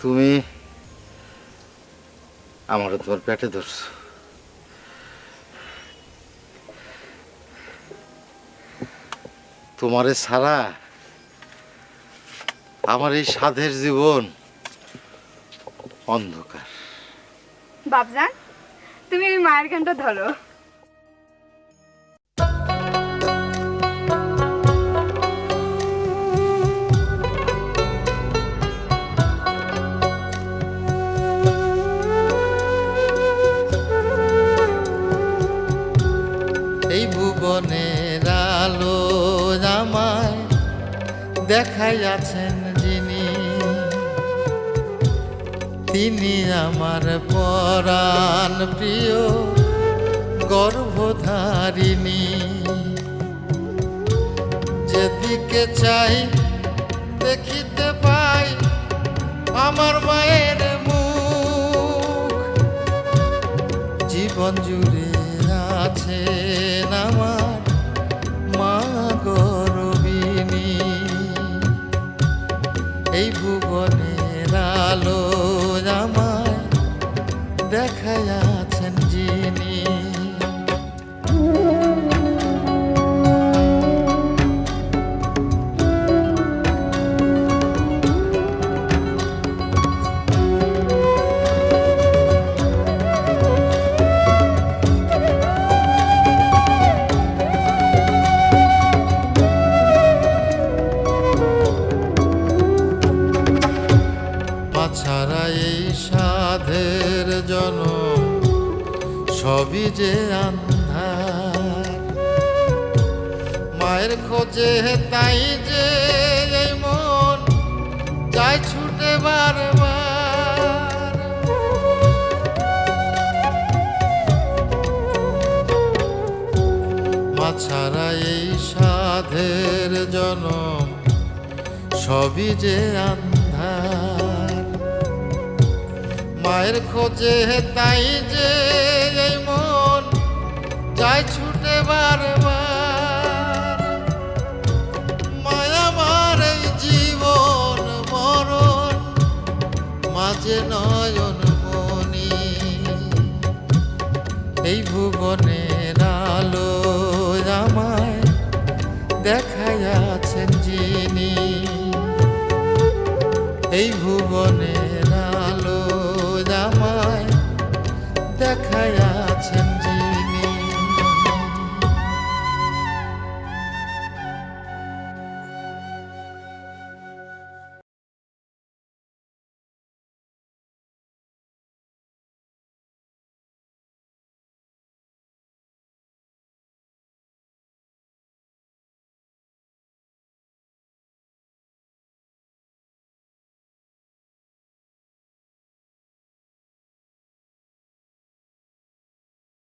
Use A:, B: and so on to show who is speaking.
A: তুমি আমারও তোমার পেটে ধরছো। তোমারে ছাড়া আমার এই সাধের জীবন অন্ধকার।
B: বাবজান তুমি ওই মায়ের গানটা ধরো।
A: এই ভুবনের আলো আমায় দেখাইয়াছেন যিনি। তিনি আমার পরাণ প্রিয় গর্ভধারিণী। যেদিকে চাই দেখিতে পাই আমার মায়ের মুখ। জীবন জুড়ে আছে আমার মা গরবিনী এই ভুবনের আলো আমায় দেখায় সাধের জন, সবই যে আন্ধার। মায়ের খোঁজে তাই যে এই মন যায় ছুটে বারবার। মাছাড়া এই সাধের জনম সবই যে আন্ধার। মায়ের খোঁজে তাই যে এই মন যায় ছুটে বারবার। মায়া মার এই জীবন মরণ, মাঝে নয়ন মনি। এই ভুবনের আলো আমায় দেখায় আছেন যিনি। এই ভুবনের দেখায় আছেন।